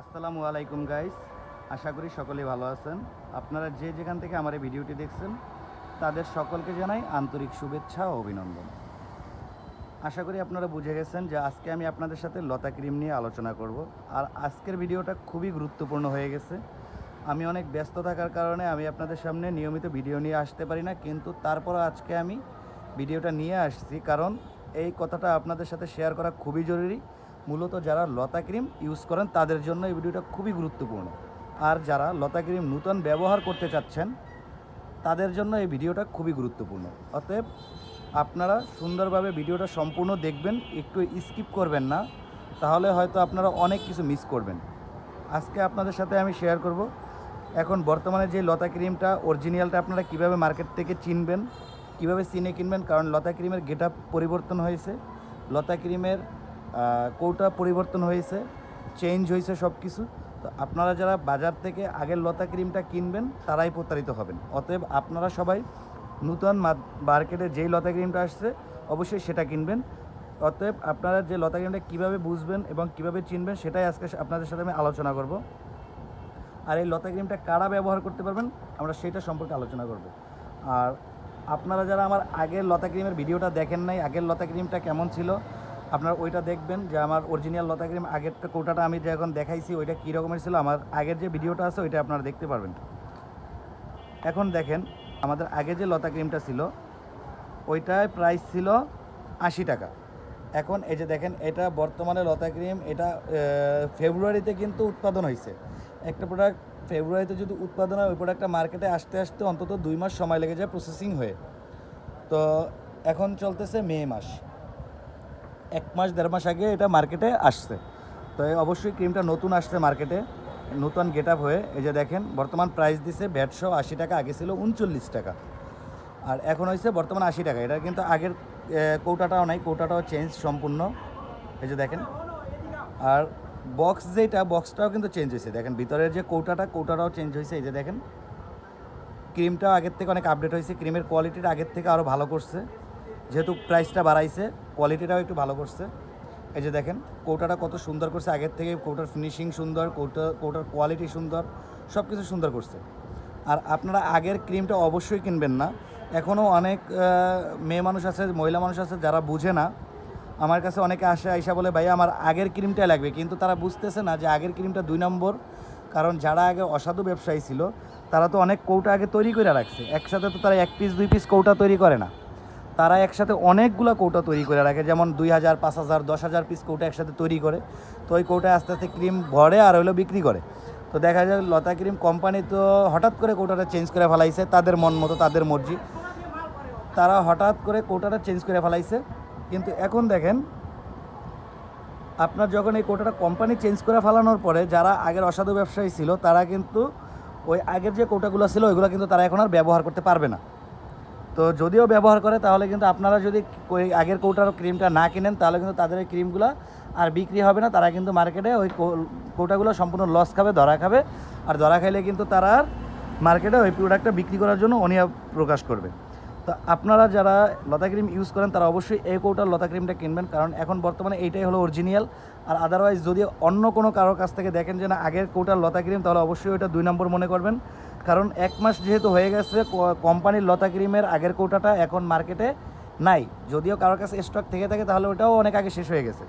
আসসালামু আলাইকুম গাইস আশা করি সকলেই ভালো আছেন। আপনারা যে যেখান থেকে আমার এই ভিডিওটি দেখছেন, তাদের সকলকে জানাই আন্তরিক শুভেচ্ছা ও অভিনন্দন। আশা করি আপনারা বুঝে গেছেন যে আজকে আমি আপনাদের সাথে লতা ক্রিম নিয়ে আলোচনা করব। আর আজকের ভিডিওটা খুবই গুরুত্বপূর্ণ হয়ে গেছে। আমি অনেক ব্যস্ত থাকার কারণে আমি আপনাদের সামনে নিয়মিত ভিডিও নিয়ে আসতে পারি না, কিন্তু তারপরও আজকে আমি ভিডিওটা নিয়ে আসছি। কারণ এই কথাটা আপনাদের সাথে শেয়ার করা খুবই জরুরি। মূলত যারা লতা ক্রিম ইউজ করেন, তাদের জন্য এই ভিডিওটা খুবই গুরুত্বপূর্ণ। আর যারা লতা ক্রিম নূতন ব্যবহার করতে চাচ্ছেন, তাদের জন্য এই ভিডিওটা খুবই গুরুত্বপূর্ণ। অতএব আপনারা সুন্দরভাবে ভিডিওটা সম্পূর্ণ দেখবেন, একটু স্কিপ করবেন না, তাহলে হয়তো আপনারা অনেক কিছু মিস করবেন। আজকে আপনাদের সাথে আমি শেয়ার করব, এখন বর্তমানে যে লতা ক্রিমটা অরিজিনালটা আপনারা কীভাবে মার্কেট থেকে চিনবেন, কীভাবে চিনে কিনবেন, কারণ লতা ক্রিমের গেট পরিবর্তন হয়েছে। লতা ক্রিমের কৌটা পরিবর্তন হয়েছে চেঞ্জ হয়েছে সব কিছু তো আপনারা যারা বাজার থেকে আগের লতা ক্রিমটা কিনবেন, তারাই প্রতারিত হবেন। অতএব আপনারা সবাই নূতন মার্কেটে যেই লতা ক্রিমটা আসছে, অবশ্যই সেটা কিনবেন। অতএব আপনারা যে লতা ক্রিমটা কীভাবে বুঝবেন এবং কীভাবে চিনবেন, সেটাই আজকে আপনাদের সাথে আমি আলোচনা করব। আর এই লতা ক্রিমটা কারা ব্যবহার করতে পারবেন, আমরা সেটা সম্পর্কে আলোচনা করব। আর আপনারা যারা আমার আগের লতা ক্রিমের ভিডিওটা দেখেন নাই, আগের লতা ক্রিমটা কেমন ছিল আপনারা ওইটা দেখবেন যে আমার অরিজিনাল লতা ক্রিম আগেরটা কোটাটা আমি যে এখন দেখাইছি, ওইটা কী রকমের ছিল? আমার আগের যে ভিডিওটা আছে, ওইটা আপনারা দেখতে পারবেন। এখন দেখেন, আমাদের আগে যে লতা ক্রিমটা ছিল, ওইটায় প্রাইস ছিল আশি টাকা। এখন এই যে দেখেন, এটা বর্তমানে লতা ক্রিম এটা ফেব্রুয়ারিতে কিন্তু উৎপাদন হয়েছে একটা প্রোডাক্ট ফেব্রুয়ারিতে যদি উৎপাদন হয়, ওই প্রোডাক্টটা মার্কেটে আসতে আসতে অন্তত দুই মাস সময় লেগে যায় প্রসেসিং হয়ে। তো এখন চলতেছে মে মাস। এক মাস, দেড় মাস আগে এটা মার্কেটে আসছে। তো অবশ্যই ক্রিমটা নতুন আসছে মার্কেটে, নতুন গেট আপ হয়ে। এই যে দেখেন, বর্তমান প্রাইস দিছে ভ্যাটশো আশি টাকা, আগে ছিল উনচল্লিশ টাকা। আর এখন হয়েছে বর্তমান আশি টাকা। এটা কিন্তু আগের কৌটাটাও নাই, কৌটাটাও চেঞ্জ সম্পূর্ণ। এই যে দেখেন। আর বক্স যেটা বক্সটাও কিন্তু চেঞ্জ হয়েছে দেখেন, ভিতরের যে কৌটাটা, কৌটাটাও চেঞ্জ হয়েছে এই যে দেখেন। ক্রিমটাও আগের থেকে অনেক আপডেট হয়েছে ক্রিমের কোয়ালিটিটা আগের থেকে আরও ভালো করছে। যেহেতু প্রাইসটা বাড়াইছে কোয়ালিটিটাও একটু ভালো করছে। এই যে দেখেন, কৌটাটা কত সুন্দর করছে। আগের থেকে কৌটার ফিনিশিং সুন্দর, কৌটা, কৌটার কোয়ালিটি সুন্দর সব কিছু সুন্দর করছে। আর আপনারা আগের ক্রিমটা অবশ্যই কিনবেন না। এখনও অনেক মেয়ে মানুষ আছে, মহিলা মানুষ আছে, যারা বুঝে না। আমার কাছে অনেকে আসে, আইসা বলে ভাই আমার আগের ক্রিমটা লাগবে। কিন্তু তারা বুঝতেছে না যে আগের ক্রিমটা দুই নম্বর। কারণ যারা আগে অসাধু ব্যবসায়ী ছিল, তারা তো অনেক কৌটা আগে তৈরি করে রাখছে। একসাথে তো তারা এক পিস দুই পিস কৌটা তৈরি করে না। তারা একসাথে অনেকগুলো কৌটা তৈরি করে রাখে, যেমন দুই হাজার, পাঁচ হাজার, দশ হাজার পিস কৌটা একসাথে তৈরি করে। তো ওই কৌটায় আস্তে আস্তে ক্রিম ভরে আর হইল বিক্রি করে। তো দেখা যায় লতা ক্রিম কোম্পানি তো হঠাৎ করে কৌটাটা চেঞ্জ করে ফেলাইছে, তাদের মন মতো, তাদের মর্জি। তারা হঠাৎ করে কোটাটা চেঞ্জ করে ফেলাইছে, কিন্তু এখন দেখেন, আপনার যখন এই কোটাটা কোম্পানি চেঞ্জ করে ফেলানোর পরে যারা আগের অসাধু ব্যবসায়ী ছিল, তারা কিন্তু ওই আগের যে কোটাগুলো ছিল, ওইগুলো কিন্তু তারা এখন আর ব্যবহার করতে পারবে না। তো যদিও ব্যবহার করে, তাহলে কিন্তু আপনারা যদি আগের কৌটার ক্রিমটা না কিনেন, তাহলে কিন্তু তাদের ওই ক্রিমগুলো আর বিক্রি হবে না। তারা কিন্তু মার্কেটে ওই কৌটাগুলো সম্পূর্ণ লস খাবে, ধরা খাবে। আর ধরা খাইলে কিন্তু তারা আর মার্কেটে ওই প্রোডাক্টটা বিক্রি করার জন্য অনীহা প্রকাশ করবে। তো আপনারা যারা লতা ক্রিম ইউজ করেন, তারা অবশ্যই এই কৌটার লতা ক্রিমটা কিনবেন। কারণ এখন বর্তমানে এইটাই হলো অরিজিনাল আর আদারওয়াইজ যদি অন্য কোনো কারোর কাছ থেকে দেখেন যে না, আগের কৌটার লতা ক্রিম, তাহলে অবশ্যই ওইটা দুই নম্বর মনে করবেন। কারণ এক মাস যেহেতু হয়ে গেছে কোম্পানির লতা ক্রিমের আগের কৌটাটা এখন মার্কেটে নাই। যদিও কারোর কাছে স্টক থেকে থাকে, তাহলে ওটাও অনেক আগে শেষ হয়ে গেছে।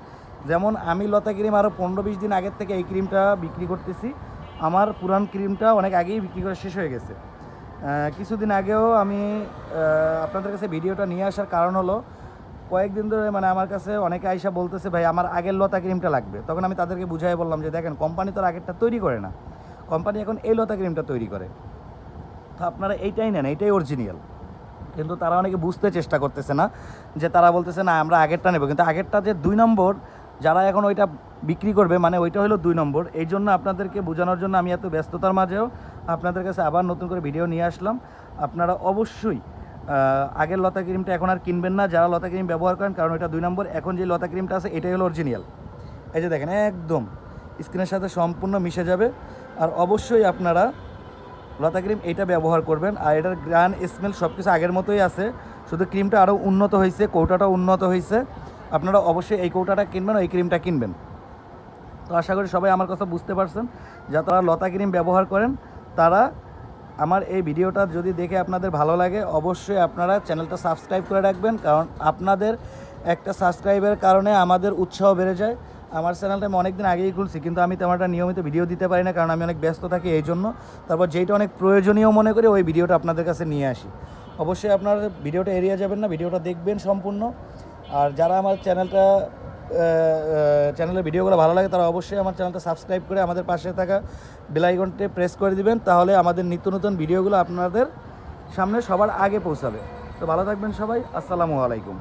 যেমন আমি লতা ক্রিম আরও পনেরো বিশ দিন আগের থেকে এই ক্রিমটা বিক্রি করতেছি। আমার পুরান ক্রিমটা অনেক আগেই বিক্রি করে শেষ হয়ে গেছে। কিছুদিন আগেও আমি আপনাদের কাছে ভিডিওটা নিয়ে আসার কারণ হলো, কয়েকদিন ধরে মানে আমার কাছে অনেকে আইসা বলতেছে, ভাই, আমার আগের লতা ক্রিমটা লাগবে। তখন আমি তাদেরকে বুঝাই বললাম যে, দেখেন কোম্পানি তো আগেরটা তৈরি করে না। কোম্পানি এখন এই লতা ক্রিমটা তৈরি করে। তো আপনারা এইটাই নেন, এইটাই অরিজিনাল কিন্তু তারা অনেকে বুঝতে চেষ্টা করতেছে না যে তারা বলতেছে, না, আমরা আগেরটা নেব। কিন্তু আগেরটা যে দুই নম্বর, যারা এখন ওইটা বিক্রি করবে মানে ওইটা হলো দুই নম্বর। এই জন্য আপনাদেরকে বোঝানোর জন্য আমি এত ব্যস্ততার মাঝেও আপনাদের কাছে আবার নতুন করে ভিডিও নিয়ে আসলাম। আপনারা অবশ্যই আগের লতা ক্রিমটা এখন আর কিনবেন না, যারা লতা ক্রিম ব্যবহার করেন, কারণ এটা দুই নম্বর, এখন যে লতা ক্রিমটা আছে, এটাই হলো অরিজিনাল এই যে দেখেন, একদম স্ক্রিনের সাথে সম্পূর্ণ মিশে যাবে। আর অবশ্যই আপনারা লতা ক্রিম এইটা ব্যবহার করবেন। আর এটার গ্রান স্মেল সব কিছু আগের মতোই আছে। শুধু ক্রিমটা আরও উন্নত হয়েছে কৌটাটাও উন্নত হয়েছে। আপনারা অবশ্যই এই কৌটাটা কিনবেন, এই ক্রিমটা কিনবেন। তো আশা করি সবাই আমার কথা বুঝতে পারছেন। যারা লতা ক্রিম ব্যবহার করেন, তারা আমার এই ভিডিওটা যদি দেখে আপনাদের ভালো লাগে, অবশ্যই আপনারা চ্যানেলটা সাবস্ক্রাইব করে রাখবেন। কারণ আপনাদের একটা সাবস্ক্রাইবের কারণে আমাদের উৎসাহ বেড়ে যায়। আমার চ্যানেলটা আমি অনেকদিন আগেই খুলছি, কিন্তু আমি তেমন একটা নিয়মিত ভিডিও দিতে পারি না, কারণ আমি অনেক ব্যস্ত থাকি এই জন্য। তারপর যেইটা অনেক প্রয়োজনীয় মনে করি, ওই ভিডিওটা আপনাদের কাছে নিয়ে আসি। অবশ্যই আপনার ভিডিওটা এড়িয়ে যাবেন না, ভিডিওটা দেখবেন সম্পূর্ণ। আর যারা আমার চ্যানেলটা চ্যানেলের ভিডিওগুলো ভালো লাগে, তারা অবশ্যই আমার চ্যানেলটা সাবস্ক্রাইব করে আমাদের পাশে থাকা বেলাইকনটে প্রেস করে দিবেন, তাহলে আমাদের নিত্য নতুন ভিডিওগুলো আপনাদের সামনে সবার আগে পৌঁছাবে। তো ভালো থাকবেন সবাই, আসসালামু আলাইকুম।